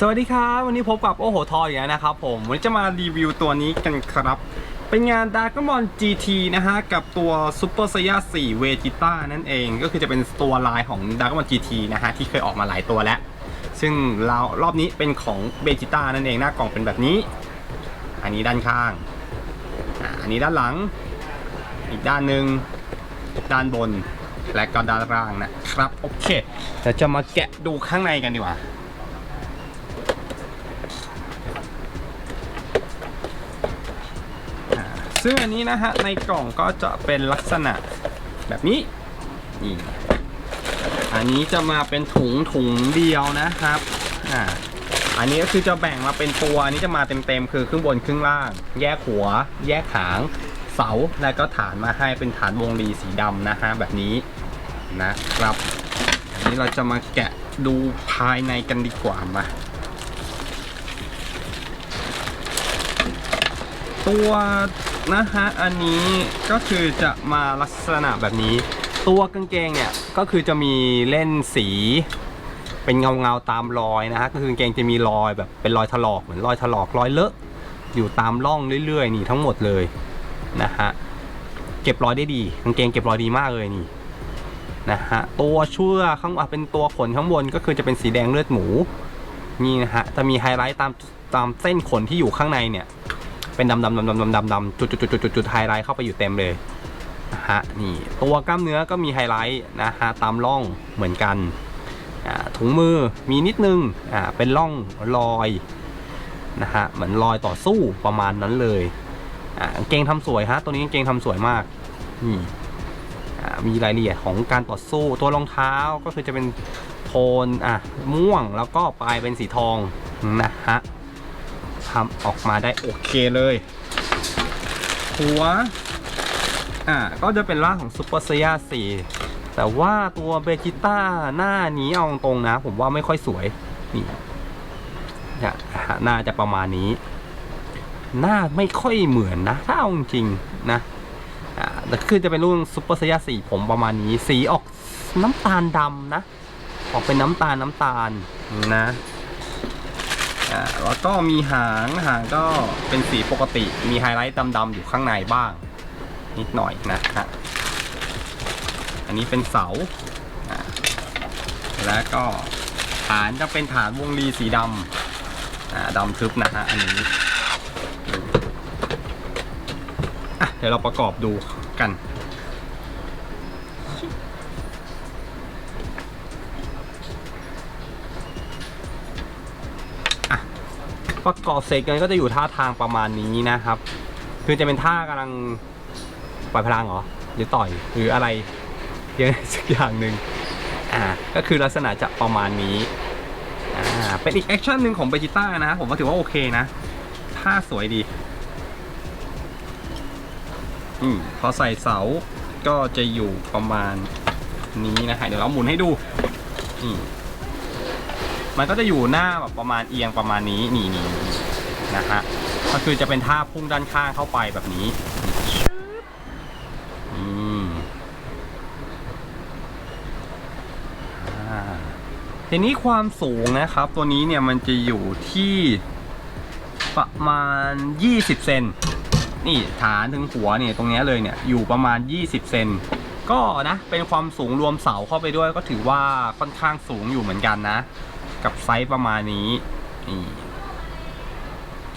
สวัสดีครับ วันนี้พบกับโอโหทอยอีกแล้วนะครับผมวันนี้จะมารีวิวตัวนี้กันครับ เป็นงาน d า r ก m o n GT นะฮะ กับตัว Super Saiyan 4 Vegeta นั่นเองก็คือจะเป็นตัวลายของ d า r ก m o n GT นะฮะ ที่เคยออกมาหลายตัวแล้ว ซึ่งเรารอบนี้เป็นของ Vegeta นั่นเองหน้ากล่องเป็นแบบนี้ อันนี้ด้านข้างอันนี้ด้านหลัง อีกด้านหนึ่งด้านบนและก็ด้านล่างนะครับโอเคเดี๋ยวจะมาแกะดูข้างในกันดีกว่า ซึ่งอันนี้นะฮะในกล่องก็จะเป็นลักษณะแบบนี้นี่อันนี้จะมาเป็นถุงถุงเดียวนะครับอ่าอันนี้ก็คือจะแบ่งมาเป็นตัวอันนี้จะมาเต็มๆคือครึ่งบนครึ่งล่าง แยกหัว แยกหางเสาแล้วก็ฐานมาให้เป็นฐานวงรีสีดำนะฮะแบบนี้นะครับ อันนี้เราจะมาแกะดูภายในกันดีกว่ามา ตัวนะฮะอันนี้ก็คือจะมาลักษณะแบบนี้ ตัวกางเกงเนี่ยก็คือจะมีเล่นสี เป็นเงาเงาตามรอยนะฮะก็คือกางเกงจะมีรอยแบบเป็นรอยถลอกเหมือนรอยถลอกรอยเลอะอยู่ตามร่องเรื่อยๆนี่ทั้งหมดเลยนะฮะเก็บรอยได้ดีกางเกงเก็บรอยดีมากเลยนี่นะฮะตัวเชื่อข้างอะเป็นตัวขนข้างบนก็คือจะเป็นสีแดงเลือดหมูนี่นะฮะจะมีไฮไลท์ตามตามเส้นขนที่อยู่ข้างในเนี่ย เป็นดำดำดำดำดำดำดำจุดจุดจุดจุดจุดจุดไฮไลท์เข้าไปอยู่เต็มเลยนะฮะนี่ตัวกล้ามเนื้อก็มีไฮไลท์นะฮะตามร่องเหมือนกันอ่าถุงมือมีนิดนึงอ่าเป็นร่องรอยนะฮะเหมือนรอยต่อสู้ประมาณนั้นเลยอ่ากางเกงทำสวยฮะตัวนี้กางเกงทำสวยมากนี่อ่ามีรายละเอียดของการต่อสู้ตัวรองเท้าก็คือจะเป็นโทนอะม่วงแล้วก็ปลายเป็นสีทองนะฮะ ทำออกมาได้โอเคเลย หัว อ่าก็จะเป็นร่างของซูเปอร์เซีย4แต่ว่าตัวเบจิต้าหน้านี้เอาตรงนะ ผมว่าไม่ค่อยสวย นี่เนี่ยหน้าจะประมาณนี้ หน้าไม่ค่อยเหมือนนะ ถ้าเอาจริงนะอ่าแต่คือจะเป็นรุ่นซูเปอร์เซีย4ผมประมาณนี้ สีออกน้ำตาลดำนะ ออกเป็นน้ำตาลน้ำตาลนะ อ่าแล้วก็มีหางหางก็เป็นสีปกติ มีไฮไลท์ดำๆอยู่ข้างในบ้าง นิดหน่อยนะฮะอันนี้เป็นเสาแล้วก็ฐานจะเป็นฐานวงรีสีดำดำทึบนะฮะอันนี้เดี๋ยวเราประกอบดูกัน ประกอบเสร็จกันก็จะอยู่ท่าทางประมาณนี้นะครับ คือจะเป็นท่ากำลังปล่อยพลังเหรอหรือต่อยหรืออะไรเยอะสักอย่างหนึ่งอ่าก็คือลักษณะจะประมาณนี้อ่าเป็นอีกแอคชั่นหนึ่งของเบจิต้านะผมก็ถือว่าโอเคนะท่าสวยดีอืมพอใส่เสาก็จะอยู่ประมาณนี้นะฮะเดี๋ยวเราหมุนให้ดูอืม มันก็จะอยู่หน้าแบบประมาณเอียงประมาณนี้นี่นี่นะฮะก็คือจะเป็นท่าพุ่งด้านข้างเข้าไปแบบนี้อืมอ่าทีนี้ความสูงนะครับ ตัวนี้เนี่ยมันจะอยู่ที่ประมาณ 20 เซนนี่ฐานถึงหัวเนี่ยตรงนี้เลยเนี่ยอยู่ประมาณ 20 เซนก็นะเป็นความสูงรวมเสาเข้าไปด้วยก็ถือว่าค่อนข้างสูงอยู่เหมือนกันนะ กับไซส์ประมาณนี้นี่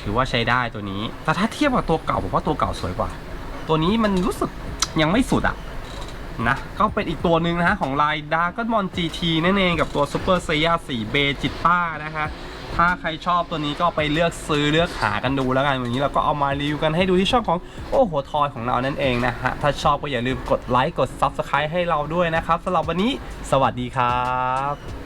ถือว่าใช้ได้ตัวนี้ แต่ถ้าเทียบกับตัวเก่าผมว่าตัวเก่าสวยกว่า ตัวนี้มันรู้สึกยังไม่สุดอะนะ ก็เป็นอีกตัวหนึ่งนะฮะ ของลายดาร์กมอน GT นั่นเองกับตัว Super Saiyan 4 b e j i t a นะฮะถ้าใครชอบตัวนี้ก็ไปเลือกซื้อเลือกหากันดูแล้วกันวันนี้เราก็เอามารีวิวกันให้ดูที่ช่องของโอ้โหทอยของเรานั่นเองนะฮะ ถ้าชอบก็อย่าลืมกดไลค์กด Subscribe ให้เราด้วยนะครับสำหรับวันนี้ สวัสดีครับ